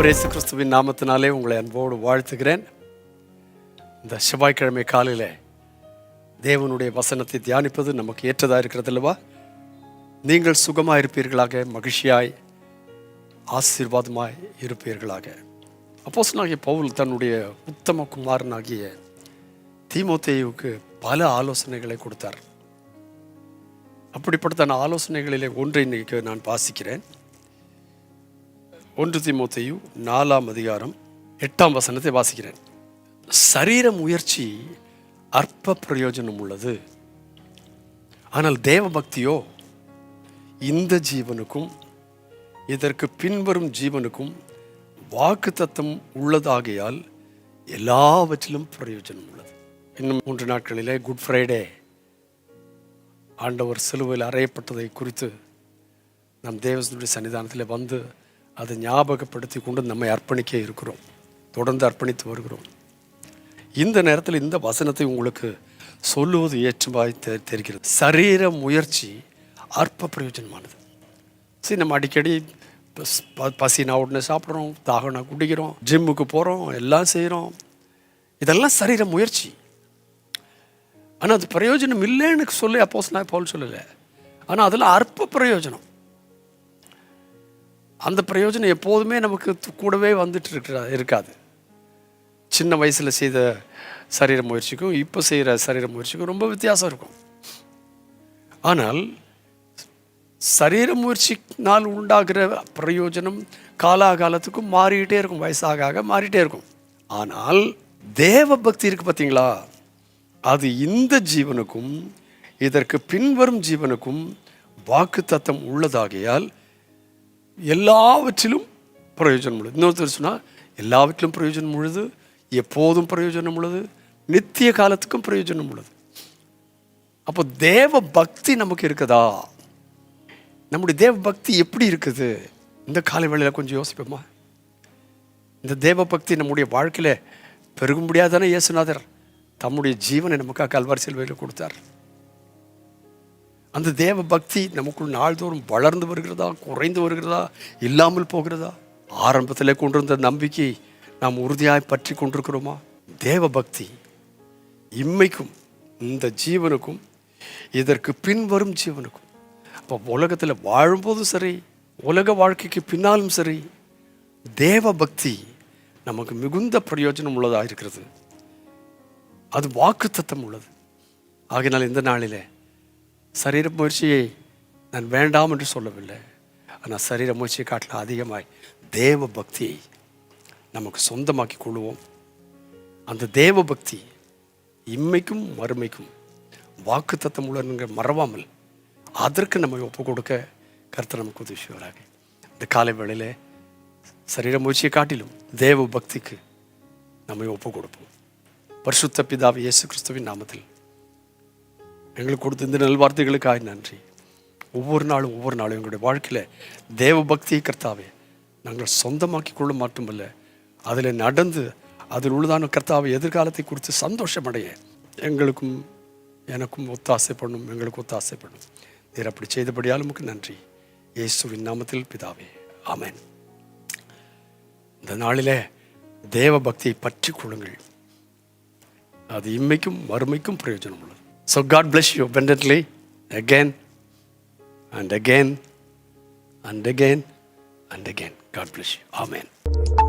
ஆண்டவர் இயேசு கிறிஸ்துவின் நாமத்தினாலே உங்களை அன்போடு வாழ்த்துகிறேன். இந்த செவ்வாய்க்கிழமை காலையில் தேவனுடைய வசனத்தை தியானிப்பது நமக்கு ஏற்றதாக இருக்கிறது அல்லவா? நீங்கள் சுகமாக இருப்பீர்களாக மகிழ்ச்சியாய் ஆசீர்வாதமாய் இருப்பீர்களாக. அப்போஸ்தலனாகிய பவுல் தன்னுடைய உத்தம குமாரனாகிய தீமோத்தேயுவுக்கு பல ஆலோசனைகளை கொடுத்தார். அப்படிப்பட்ட ஆலோசனைகளிலே ஒன்றை இன்னைக்கு நான் வாசிக்கிறேன். ஒன்று திமுத்தையு நாலாம் அதிகாரம் எட்டாம் வசனத்தை வாசிக்கிறேன். சரீர முயற்சி அற்ப பிரயோஜனம் உள்ளது. ஆனால் தேவ பக்தியோ இந்த ஜீவனுக்கும் இதற்கு பின்வரும் ஜீவனுக்கும் வாக்கு தத்தம் உள்ளதாகையால் எல்லாவற்றிலும் பிரயோஜனம் உள்ளது. இன்னும் மூன்று நாட்களிலே குட் ஃப்ரைடே. ஆண்டவர் சிலுவையில் அறையப்பட்டதை குறித்து நம் தேவசனுடைய சன்னிதானத்தில் வந்து அதை ஞாபகப்படுத்தி கொண்டு நம்மை அர்ப்பணிக்க இருக்கிறோம். தொடர்ந்து அர்ப்பணித்து வருகிறோம். இந்த நேரத்தில் இந்த வசனத்தை உங்களுக்கு சொல்லுவது ஏற்றுமாய் தெ- தெரிகிறது. சரீர முயற்சி அற்ப பிரயோஜனமானது. சரி நம்ம அடிக்கடி பஸ்- ப- பசினா உடனே சாப்பிட்றோம் தாகனா குடிக்கிறோம் ஜிம்முக்கு போகிறோம் எல்லாம் செய்கிறோம் இதெல்லாம் சரீர முயற்சி. ஆனால் அது பிரயோஜனம் இல்லைன்னு சொல்லி அப்போஸ் நான் போல் சொல்லலை. ஆனால் அதில் அற்ப பிரயோஜனம். அந்த பிரயோஜனம் எப்போதுமே நமக்கு கூடவே வந்துட்டு இருக்கிற இருக்காது. சின்ன வயசில் செய்த சரீர முயற்சிக்கும் இப்போ செய்கிற சரீர முயற்சிக்கும் ரொம்ப வித்தியாசம் இருக்கும். ஆனால் சரீர முயற்சினால் உண்டாகிற பிரயோஜனம் காலாகாலத்துக்கும் மாறிக்கிட்டே இருக்கும் வயசாக ஆக மாறிட்டே இருக்கும். ஆனால் தேவ பக்தி இருக்குது பார்த்தீங்களா அது இந்த ஜீவனுக்கும் இதற்கு பின்வரும் ஜீவனுக்கும் வாக்கு தத்தம் உள்ளதாகையால் எல்லாவற்றிலும் பிரயோஜனம் உள்ளது. இன்னொருத்தர் சொன்னால் எல்லாவற்றிலும் பிரயோஜனம் உள்ளது எப்போதும் பிரயோஜனம் உள்ளது நித்திய காலத்துக்கும் பிரயோஜனம் உள்ளது. அப்போ தேவ பக்தி நமக்கு இருக்குதா? நம்முடைய தேவ பக்தி எப்படி இருக்குது? இந்த காலை வேளையில் கொஞ்சம் யோசிப்போமா? இந்த தேவ பக்தி நம்முடைய வாழ்க்கையில் பெருக முடியாதானே இயேசுநாதர் தம்முடைய ஜீவனை நமக்காக கல்வாரி செல்வையில் கொடுத்தார். அந்த தேவ பக்தி நமக்குள் நாள்தோறும் வளர்ந்து வருகிறதா குறைந்து வருகிறதா இல்லாமல் போகிறதா? ஆரம்பத்தில் கொண்டிருந்த நம்பிக்கை நாம் உறுதியாக பற்றி கொண்டிருக்கிறோமா? தேவ பக்தி இம்மைக்கும் இந்த ஜீவனுக்கும் இதற்கு பின்வரும் ஜீவனுக்கும். அப்போ உலகத்தில் வாழும்போதும் சரி உலக வாழ்க்கைக்கு பின்னாலும் சரி தேவ பக்தி நமக்கு மிகுந்த பிரயோஜனம் உள்ளதாக இருக்கிறது? அது வாக்குத்தத்தம் உள்ளது. ஆகினால் இந்த நாளிலே சரீர முயற்சியை நான் வேண்டாம் என்று சொல்லவில்லை. ஆனால் சரீர முயற்சியை காட்டில் அதிகமாய் தேவ பக்தியை நமக்கு சொந்தமாக்கி கொள்வோம் அந்த தேவ பக்தி இம்மைக்கும் மறுமைக்கும் வாக்குத்தத்தம் உள்ளனுங்க மறவாமல் அதற்கு நம்ம ஒப்பு கொடுக்க கருத்து நமக்கு உதவி செய்வாராக இந்த காலை வேளையில் சரீர முயற்சியை காட்டிலும் தேவ பக்திக்கு நம்மை ஒப்பு கொடுப்போம். பரிசுத்த பிதாவை இயேசு கிறிஸ்துவின் நாமத்தில் எங்களுக்கு கொடுத்த இந்த நல்வார்த்தைகளுக்காக நன்றி. ஒவ்வொரு நாளும் ஒவ்வொரு நாளும் எங்களுடைய வாழ்க்கையில் தேவ பக்தியை கர்த்தாவே நாங்கள் சொந்தமாக்கி கொள்ள மட்டுமல்ல அதில் நடந்து அதில் உள்ளதான கர்த்தாவை எதிர்காலத்தை குறித்து சந்தோஷமடைய எங்களுக்கும் எனக்கும் ஒத்தாசை பண்ணும் எங்களுக்கு ஒத்தாசை பண்ணும். நீர் அப்படி செய்தபடியால் நமக்கு நன்றி. இயேசுவின் நாமத்தில் பிதாவே ஆமேன். இந்த நாளிலே தேவ பக்தியை பற்றி கொள்ளுங்கள். அது இம்மைக்கும் மறுமைக்கும் பிரயோஜனம் உள்ளது. So God bless you abundantly again and again and again and again. God bless you. Amen.